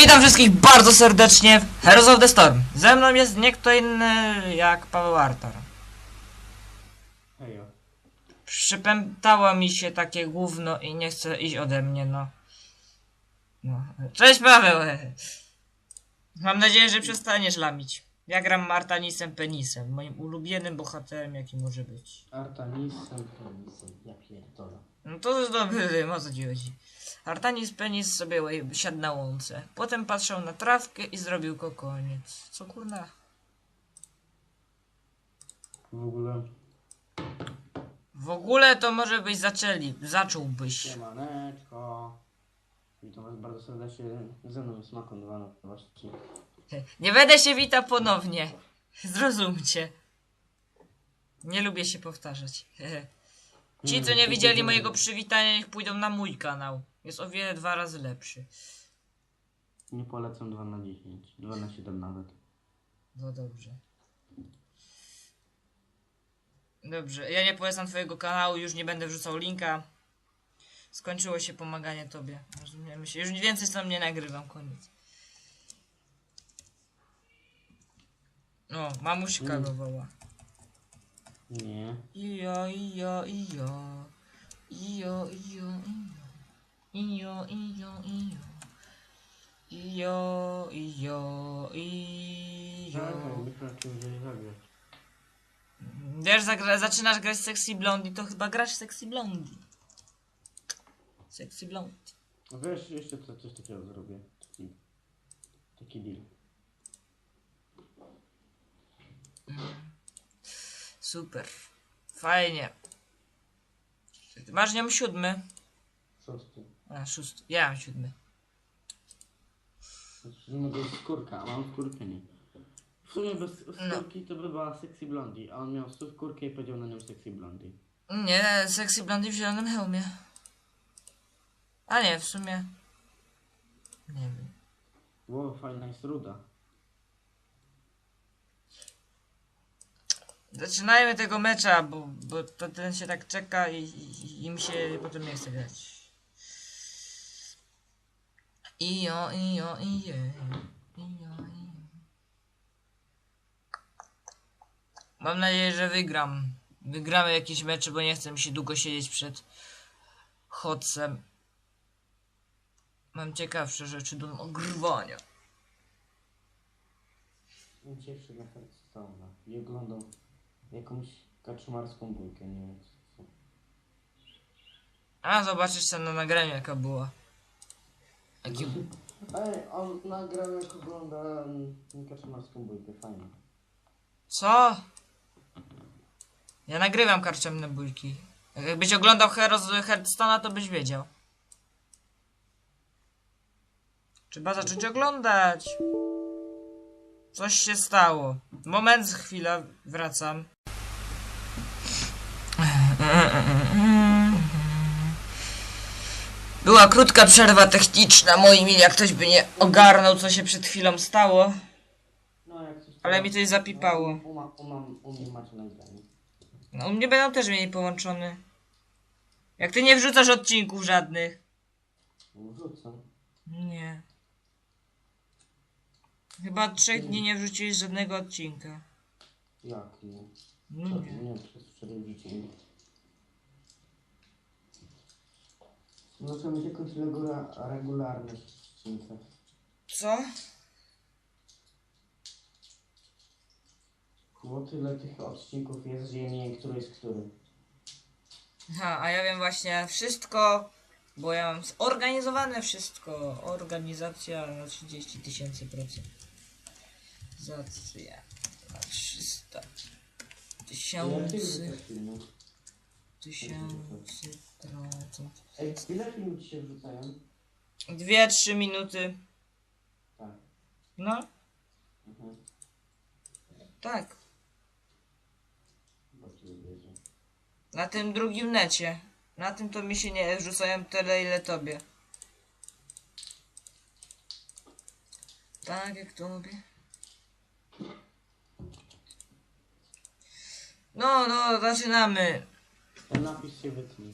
Witam wszystkich bardzo serdecznie w Heroes of the Storm. Ze mną jest nie kto inny jak Paweł Artar. Hejo. Przypętało mi się takie gówno i nie chce iść ode mnie, no. no. Cześć Paweł! Mam nadzieję, że przestaniesz lamić. Ja gram Martanisem Penisem, moim ulubionym bohaterem jaki może być. Artanisem, penisem, ja pierdolę. No to jest dobry rym, o co ci chodzi. Artanis Penis sobie siadł na łące. Potem patrzał na trawkę i zrobił kokoniec. Co kurna? W ogóle, W ogóle to może byś zaczęli, zacząłbyś. siemaneczko. Witam was bardzo serdecznie. Ze mną 2 na właśnie. Nie będę się wita ponownie. Zrozumcie. Nie lubię się powtarzać. Ci, co nie widzieli mojego przywitania, niech pójdą na mój kanał. Jest o wiele dwa razy lepszy. Nie polecam 2 na 10, 2 na 7 nawet. No dobrze. Dobrze, ja nie polecam twojego kanału, już nie będę wrzucał linka. Skończyło się pomaganie tobie. Rozumiemy się. Już więcej sam nie nagrywam, koniec. O, mamuśka Mm. woła. Nie. Ijo, ijo, ijo. Ijo, ijo, ijo. Ijo, ijo, ijo. Ijo, ijo, ijo. Wiesz, zagra, zaczynasz grać Sexy Blondie, to chyba grasz Sexy Blondie. Sexy Blondie. No Wiesz, jeszcze co, coś takiego zrobię. Taki, taki deal. Super. Fajnie. Masz nią siódmy. Szósty. A, szósty. Ja mam siódmy. Znaczy, no to jest skórka, a mam skórkę nie. W sumie bez skórki to by była sexy blondie, a on miał skórkę i powiedział na nią sexy blondie. Nie, Sexy Blondie w zielonym hełmie. A nie, w sumie... Nie wiem. Ło, fajna jest ruda. Zaczynajmy tego mecza, bo, bo to ten się tak czeka i, i, i mi się potem nie chce grać. Ijo, ijo, ijo. Mam nadzieję, że wygram. Wygramy jakieś mecze, bo nie chcę mi się długo siedzieć przed chodcem. Mam ciekawsze rzeczy do nagrywania. Cieszy na Hearthstone'a i oglądał jakąś kaczmarską bójkę, nie wiem co. A zobaczysz sobie na nagraniu jaka była. Jaki... Ej, on nagrał jak ogląda kaczmarską bójkę, fajnie. Co? Ja nagrywam karczemne bójki. Jakbyś oglądał Heroes Hearthstone'a, to byś wiedział. Trzeba zacząć oglądać. Coś się stało. Moment, chwila, wracam. Była krótka przerwa techniczna, moi mili, jak ktoś by nie ogarnął, co się przed chwilą stało. No jak coś Ale mi coś zapipało. U, ma, u, mam, u mnie macie. No u mnie będą też mieli połączony. Jak ty nie wrzucasz odcinków żadnych. Wrzucam. Nie. Chyba od trzech dni nie wrzuciłeś żadnego odcinka. Jak nie? No nie. Nie, przez wczoraj wrzuciłem. Muszę mieć jakąś regula regularność w odcinkach. Co? Bo tyle tych odcinków jest, że ja nie wiem, który jest który. Ha, a ja wiem właśnie wszystko, bo ja mam zorganizowane wszystko. Organizacja na 30 tysięcy procent. Zacja na 300 Ja ty tysięcy tysięcy procent. Ej, ile ci się wrzucają? Dwie, trzy minuty. Tak. No, Mhm. tak. Bo ci wierzę. Na tym drugim necie. Na tym to mi się nie wrzucają tyle, ile tobie. Tak jak tobie. No, no, zaczynamy. Ten napis się wytnie.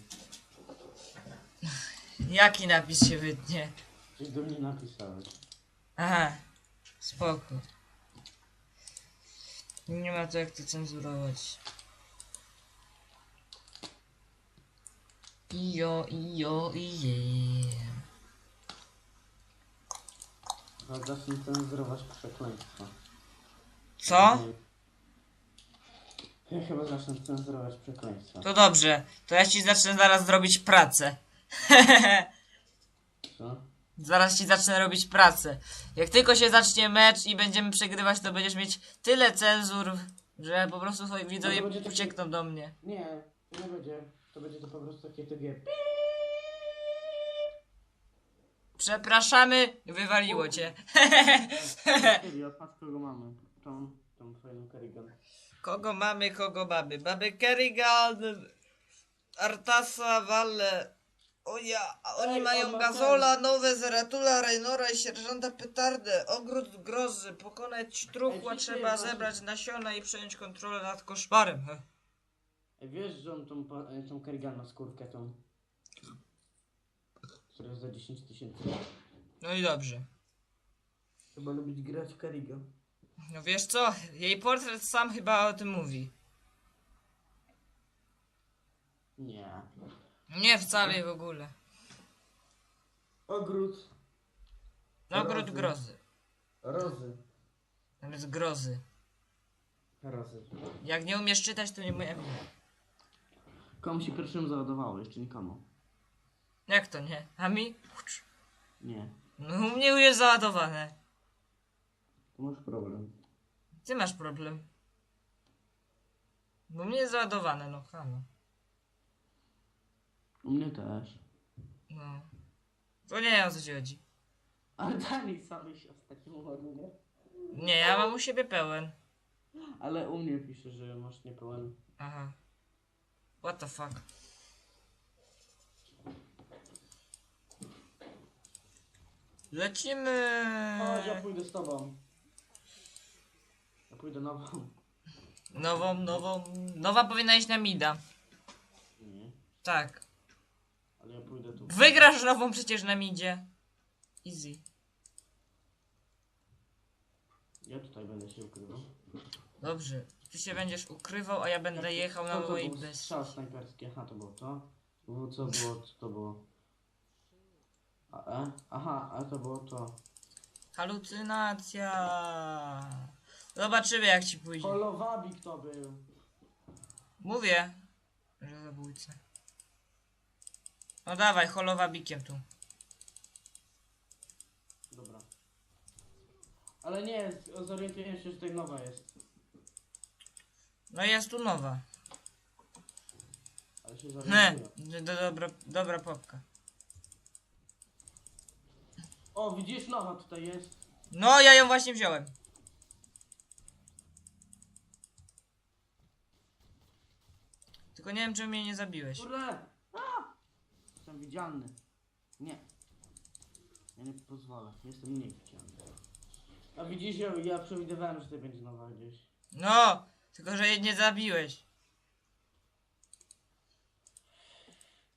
Jaki napis się wytnie? Coś do mnie napisałeś. Aha, spoko. Nie ma to jak to cenzurować. Ijo, ijo, ije. Chyba zacznę cenzurować przekleństwa. Co? Ja chyba zacznę cenzurować przekleństwa. To dobrze, to ja ci zacznę zaraz robić pracę. Co? Zaraz ci zacznę robić pracę. Jak tylko się zacznie mecz i będziemy przegrywać, to będziesz mieć tyle cenzur, że po prostu twoi widzowie będzie taki- uciekną do mnie. Nie, nie będzie. To będzie to po prostu takie TG. Przepraszamy, wywaliło cię. Kogo mamy. Tą, tą fajną Kerrigan. Kogo mamy, kogo mamy? Mamy Kerrigan, Artasa, Valle. O ja, a oni Ej, mają on Gazola, Nowe, Zeratula, Reynora i Sierżanta Petardę. Ogród grozy, pokonać truchła, Ej, trzeba dzisiaj zebrać nasiona i przejąć kontrolę nad koszmarem. He. Ej, Wiesz, że on tą, pa- e, tą Kerrigan ma skórkę tą. Która jest za 10 tysięcy. No i dobrze. Chyba lubić grać w Kerrigan. No wiesz co, jej portret sam chyba o tym mówi. Nie. Nie wcale w ogóle. Ogród. Ogród Rozy. grozy. Rozy. Tam jest grozy. Rozy. Jak nie umiesz czytać, to nie wina. Komu się pierwszym załadowało? Jeszcze nikomu. Jak to nie? A mi? Kurcz. Nie. No u mnie już jest załadowane. To masz problem. Ty masz problem. Bo mnie jest załadowane, no halo. U mnie też. No. To nie wiem o co ci chodzi. Ale Dani sam się ostatnio ładuje. Nie, ja mam u siebie pełen. Ale u mnie pisze, że masz niepełen. Aha. What the fuck. Lecimy. Chodź, ja pójdę z tobą. Ja pójdę nową. Nową, nową. Nowa powinna iść na mida. Nie. Tak. Ale ja pójdę tu. Wygrasz nową przecież na midzie. Easy. Ja tutaj będę się ukrywał. Dobrze. Ty się będziesz ukrywał, a ja będę jechał na to mojej bez. Strzał snajperski. Aha, to było to. Było co było, co to było? A, e? Aha, a to było to. Halucynacja. Zobaczymy jak ci pójdzie. Holowabik to był. Mówię, że zabójca. No dawaj, holowa bikiem tu. Dobra. Ale nie, zorientuję się, że tutaj nowa jest. No jest tu nowa. Ale się Ne, zorientuję. do, dobra, dobra popka. O, widzisz, nowa tutaj jest. No, ja ją właśnie wziąłem. Tylko nie wiem, czemu mnie nie zabiłeś. Kurde! Jestem widzialny. Nie. Ja nie pozwolę. Jestem niewidzialny. A widzisz, ja, ja przewidywałem, że tutaj będzie nowa gdzieś. No, tylko że jej nie zabiłeś.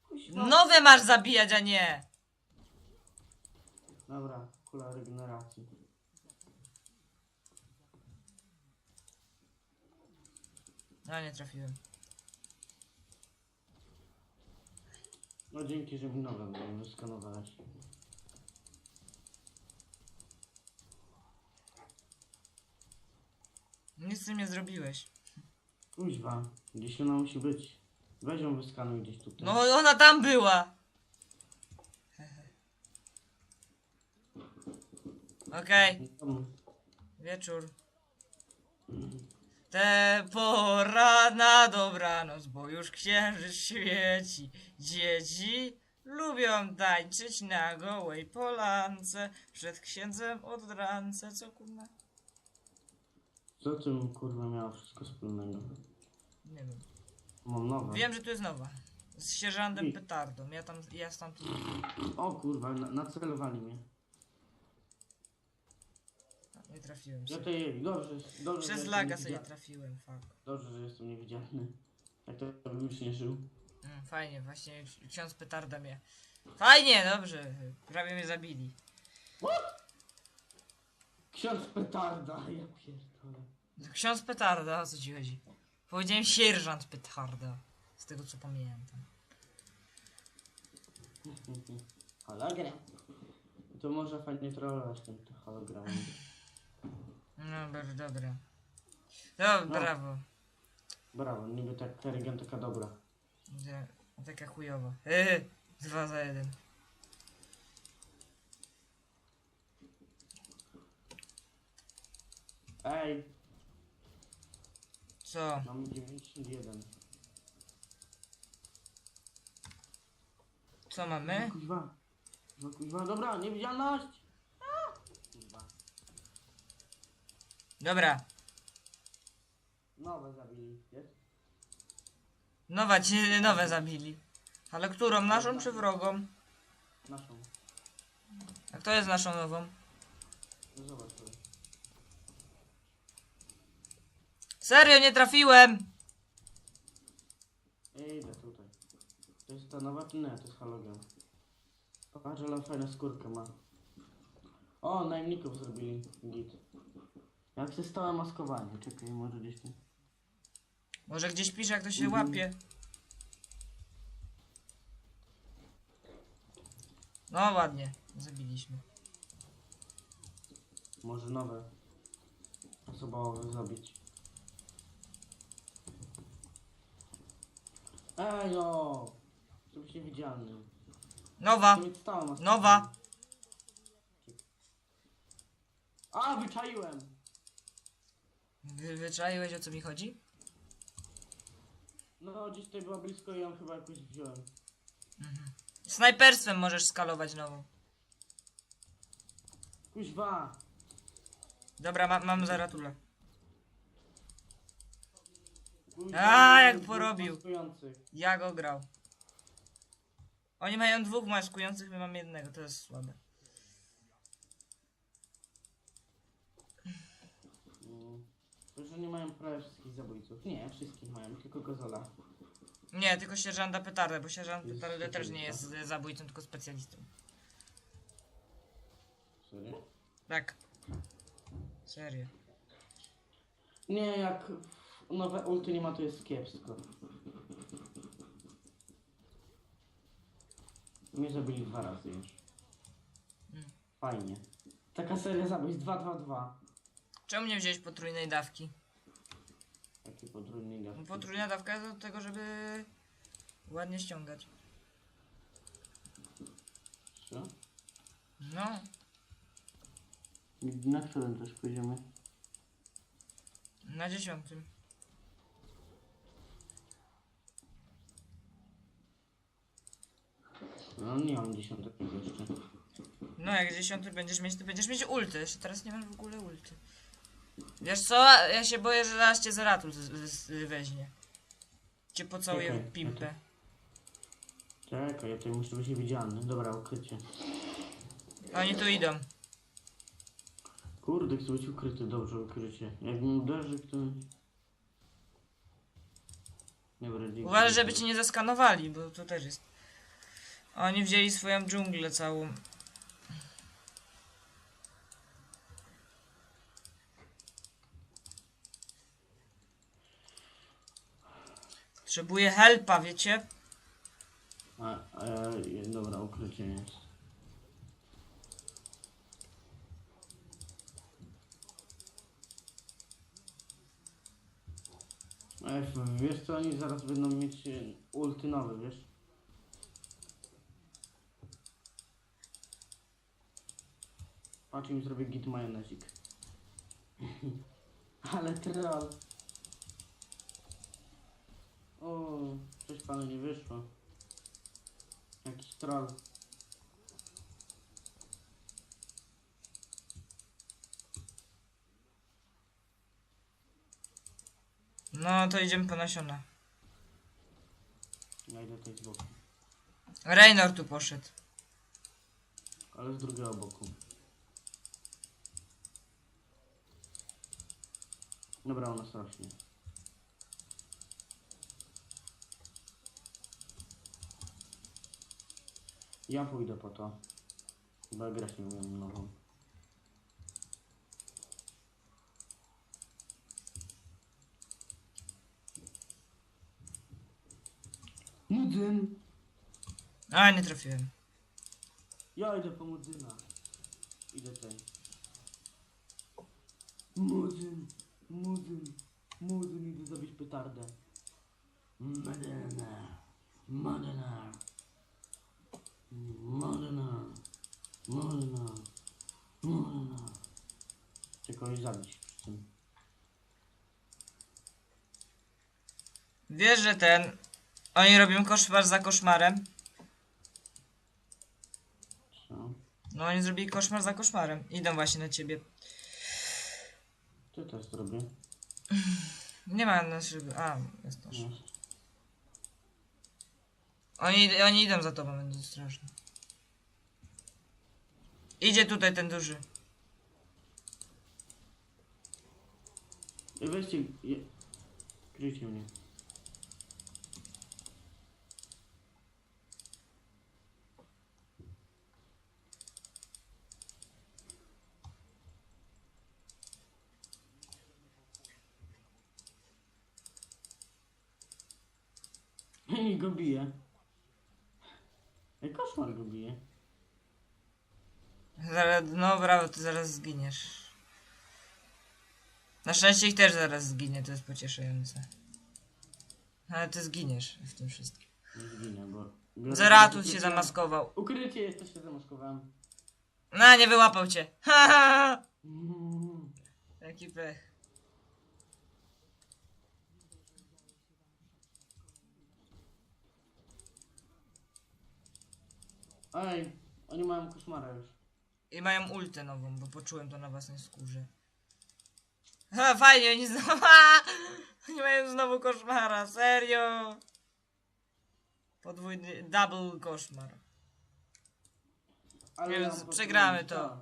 Kuźwa. Nowe masz zabijać, a nie. Dobra, kula regeneracji. No, nie trafiłem. No dzięki, że mi nowe było, wyskanowałeś. Nic z tym nie zrobiłeś. Kuźwa, gdzieś ona musi być. Weź ją wyskanuj gdzieś tutaj. No, ona tam była. Okej. No, Wieczór. Te pora na dobranoc, bo już księżyc świeci. Dzieci lubią tańczyć na gołej polance. Przed księdzem od rance, co kurna? Co tym kurwa miało wszystko wspólnego? Nie wiem. Mam nowe. Wiem, że tu jest nowa. Z sierżantem I- petardą. Ja tam, ja stamtąd. O kurwa, na, nacelowali mnie. Nie trafiłem Ja sobie. tutaj, dobrze, dobrze, że Przez laga sobie trafiłem, fuck. Dobrze, że jestem niewidzialny. Jak to bym już nie żył. Mm, fajnie, właśnie ksiądz petarda mnie. Fajnie, dobrze. Prawie mnie zabili. Ksiądz petarda, ja pierdolę. Ksiądz petarda, o co ci chodzi? Powiedziałem sierżant petarda. Z tego co pamiętam. Hologram. To może fajnie trollować tym hologramem. No, bardzo dobre. No, No. brawo. Brawo, niby tak Kerrigan taka dobra. Że- Taka chujowa. Dwa za jeden. Ej, Co? mam 91. Co mamy? Kuźwa. No kuźwa, dobra, niewidzialność. A! Kurwa. Dobra. Nowe zabili, jest? Nowa ci nowe zabili. Ale którą? Naszą czy wrogą? Naszą. A kto jest naszą nową? No zobacz sobie. Serio, nie trafiłem! Ej, idę tutaj. To jest ta nowa nie? To jest halogram. Patrz, ale fajną skórkę ma. O, najemników zrobili git. Jak się stałe maskowanie? Czekaj, może gdzieś tu. Może gdzieś pisze, jak to się Mhm. łapie. No ładnie, zabiliśmy. Może nowe. Osobowe zabić. Ej, no! Żebyś. Nowa! To mieć stałe maskowanie. Nowa! A, wyczaiłem! Wy, wyczaiłeś o co mi chodzi? No, gdzieś tutaj była blisko i ją chyba jakoś wziąłem. Snajperstwem możesz skalować nową. Kuźwa! Dobra, ma, mam zaratulę. A, jak porobił. Ja go grał. Oni mają dwóch maskujących, my mamy jednego, to jest słabe. Mm. To, że nie mają prawie wszystkich zabójców. Nie, wszystkich mają, tylko Gozola. Nie, tylko sierżanta petardę, bo sierżant Jest petardę też nie jest e, zabójcą, tylko specjalistą. Serio? Tak. Serio. Nie, jak nowe ulty nie ma, to jest kiepsko. Mnie zabili dwa razy już. Mm. Fajnie. Taka seria zabójstw 2-2-2. Czemu nie wziąłeś potrójnej dawki? Podróżny No, gaz. Potrójna dawka do tego, żeby ładnie ściągać. Co? No, Na którym też pójdziemy? na dziesiątym. No nie mam dziesiątego jeszcze. No, jak dziesiąty będziesz mieć, to będziesz mieć ulty. Jeszcze teraz nie masz w ogóle ulty. Wiesz co? Ja się boję, że zaraz cię Zeratul z- z- weźmie. Cię pocałuję Czekaj, w pimpę. Czekaj, ja tutaj muszę być niewidzialny. Dobra, ukrycie. Oni tu idą. Kurde, chcę być ukryty, dobrze ukrycie. Jak mi uderzy ktoś... Dobra, dzięki. Uważaj, żeby cię nie zaskanowali, bo to też jest. Oni wzięli swoją dżunglę całą. Potrzebuję helpa, wiecie? A, a dobra, ukrycie jest. Ej, wiesz co, oni zaraz będą mieć e, ulty nowe, wiesz? Patrz, im zrobię git majonezik. Ale troll. O, coś panu nie wyszło. Jakiś troll. No to idziemy po nasiona. Ja idę tutaj z boku. Raynor tu poszedł. Ale z drugiego boku. Dobra, ona rośnie. Ja pójdę po to. Chyba grać nie umiem nową. Mudzyn! A, nie trafiłem. Ja idę po Mudzyna. Idę tutaj. Mudzyn! Mudzyn! Mudzyn idę zabić petardę. Madena! Madena! Madena, Madena, Madena. Chcę kogoś zabić przy tym. Wiesz, że ten... Oni robią koszmar za koszmarem. Co? No oni zrobili koszmar za koszmarem. Idą właśnie na ciebie. Co teraz zrobię? Nie ma naszego... A, jest nasz. No. Oni, oni idą za tobą, będzie straszne. Idzie tutaj ten duży. Ej, Weźcie, je... kryjcie mnie. I go bije. Ej, koszmar go bije. Zaraz, no brawo, ty zaraz zginiesz. Na szczęście ich też zaraz zginie, to jest pocieszające. Ale ty zginiesz w tym wszystkim. Nie zginę, bo... biorę- Zeratus się zamaskował. Ukrycie jest, to się zamaskowałem. No, nie wyłapał cię. Ha, ha, ha. Mm. Jaki pech. Ej, oni mają koszmara już. I mają ultę nową, bo poczułem to na własnej skórze. Ha, fajnie, oni znowu... Oni mają znowu koszmara, serio. Podwójny, double koszmar. Ale mam przegramy to.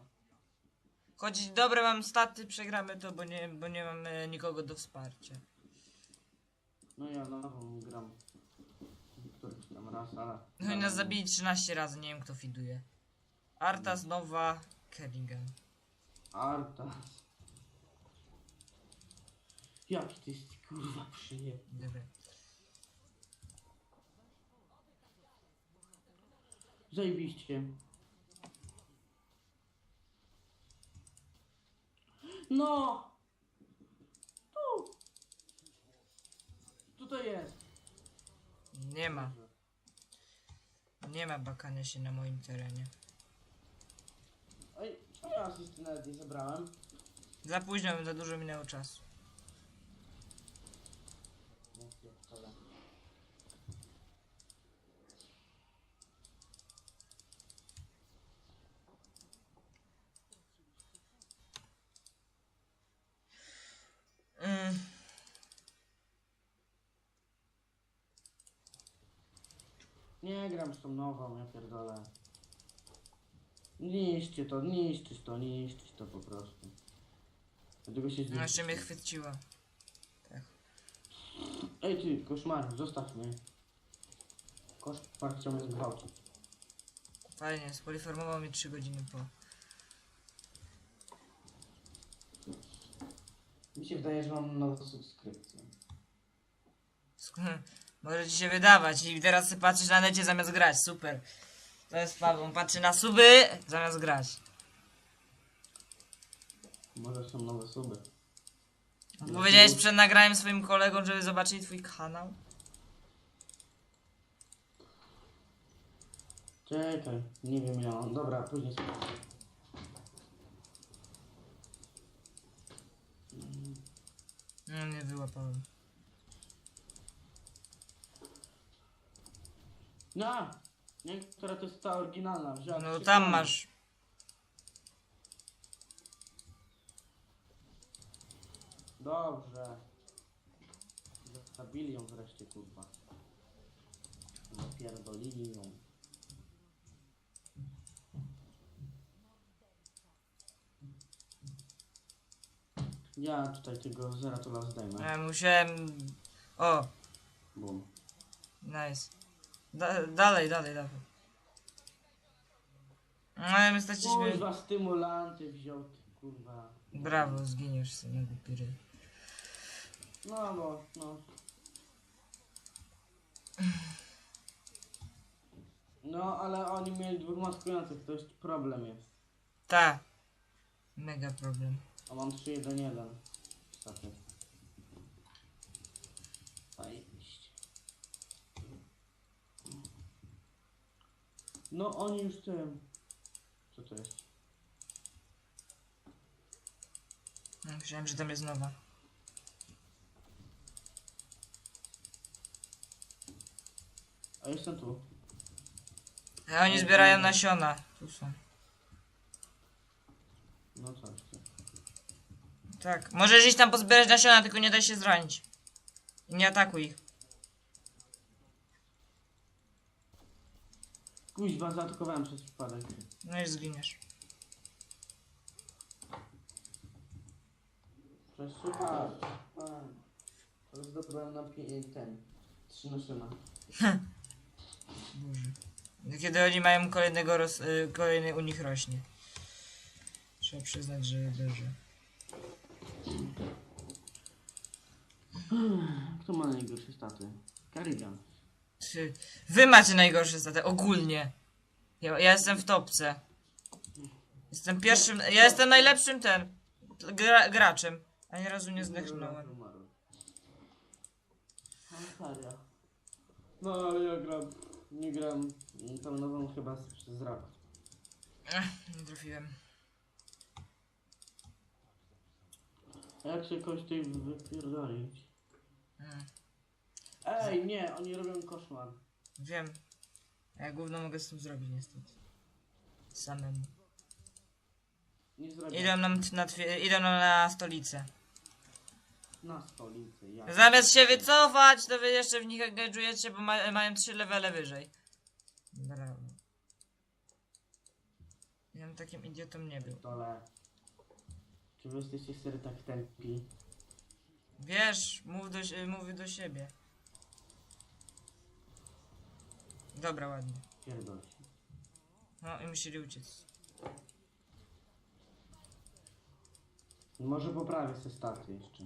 Choć dobre mam staty, przegramy to, bo nie, bo nie mamy nikogo do wsparcia. No ja nową gram. Ale... No i nas zabili 13 razy, nie wiem kto fiduje. Artas, Nowa, Kerrigan. Artas. Jaki ty jest kurwa przyjemny. Dobra. Zajebiście. No! Tu! Tutaj jest. Nie ma. Nie ma bakania się na moim terenie. Ej, czemu ja asysty nawet nie zebrałem? Za późno, za dużo minęło czasu. Nie, pierdolę. Mm. Nie gram z tą nową, ja pierdolę. Niszcie to, niszczysz to, niszczysz to po prostu. Dlatego się No jeszcze zniszczy. mnie chwyciła. Ej ty, koszmar, zostaw mnie. Koszmar chciał mnie zgwałcić. Fajnie, spoliformował mnie 3 godziny po. Mi się wydaje, że mam nową subskrypcję. Sk- Może ci się wydawać i teraz patrzysz na necie zamiast grać, super. To jest Paweł, on patrzy na suby zamiast grać. Może są nowe suby. Powiedziałeś przed nagraniem swoim kolegom, żeby zobaczyli twój kanał? Czekaj, nie wiem ja. Dobra, później sprawdzę. No nie wyłapałem. No! Nie, która to jest ta oryginalna. Wziąłem No trzy tam masz. Dobrze. Zabili ją wreszcie, kurwa. Zapierdolili ją. Ja tutaj tego zera to las zdejmę. Ja musiałem... O, Bum. nice. Da dalej, dalej, dalej. No ale my straciliśmy... Kurwa, stymulanty wziął, ty kurwa. Brawo, zginiesz sobie, głupi ryj. No, bo, no. No, ale oni mieli dwóch maskujących, to jest problem jest. Ta. Mega problem. A mam 3-1-1. Niestety. Zajebiście. No oni już tym. Co to jest? No, Myślałem, że tam jest nowa. A jestem tu. A oni zbierają nasiona. Tu są. No coś ty. Tak. Możesz iść tam pozbierać nasiona, tylko nie daj się zranić. I nie atakuj ich. Kuźwa, zaatakowałem przez przypadek. No i zginiesz. Przez przypadek. To zdobyłem na pi- ten. Trzy naszyna. Boże. Kiedy oni mają kolejnego roz... y, kolejny u nich rośnie. Trzeba przyznać, że dobrze. Kto ma najgorsze staty? Karigan. Ty, wy macie najgorsze staty, ogólnie. Ja, ja jestem w topce. Jestem pierwszym, ja jestem najlepszym ten, gra, graczem. Ani razu nie zdechnąłem. No ale ja gram, nie gram tą nową chyba z- rok. Ech, nie trafiłem. A jak się kogoś tutaj wypierdolić? Mm, Ej, nie, oni robią koszmar. wiem. A Ja gówno mogę z tym zrobić niestety. Samemu. Nie zrobię. Idą nam t- na, twie- idą nam na stolicę. Na stolicy, ja. Zamiast się wycofać, to wy jeszcze w nich engage'ujecie, bo ma, mają trzy levele wyżej. Brawo. Ja bym takim idiotą nie był. Dole. Czy wy jesteście sery tak tępi? Wiesz, mów do, si- mów do siebie. Dobra, ładnie. Pierdol się. No i musieli uciec. Może poprawię te staty jeszcze.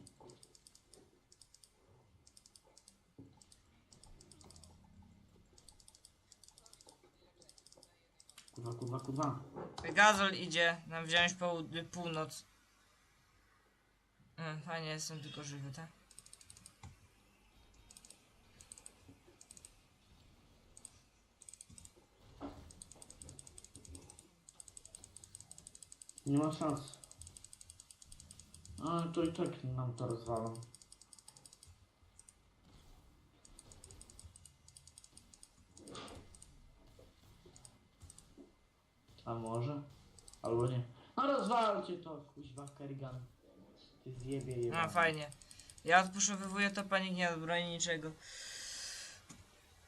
Kurwa, kurwa, kurwa. Gazol idzie nam wziąć połud- północ. Mm, fajnie, jestem tylko żywy, tak? Nie ma szans. Ale to i tak nam to rozwalą. A może? Albo nie. No rozwalcie to, kuźwa Kerrigan. Ty zjebie je. No fajnie. Ja odpuszowywuję to pani nie odbroni niczego.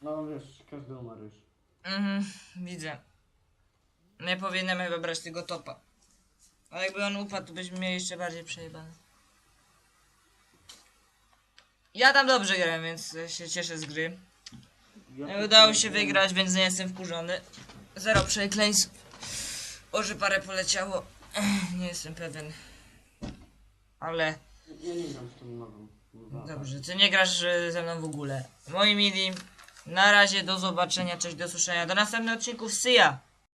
No wiesz, każdy umarł już. Mhm, widzę. Nie powinienem chyba brać tego topa. Ale jakby on upadł, to byśmy mieli jeszcze bardziej przejebane. Ja tam dobrze grałem, więc się cieszę z gry. Ja Udało się wygrać, więc nie jestem wkurzony. Zero przekleństw. Może parę poleciało. Nie jestem pewien. Ale Ja nie gram z tą nową. Dobrze, ty nie grasz e, ze mną w ogóle. Moi mili, na razie do zobaczenia, cześć, do słyszenia. Do następnych odcinków, see ya!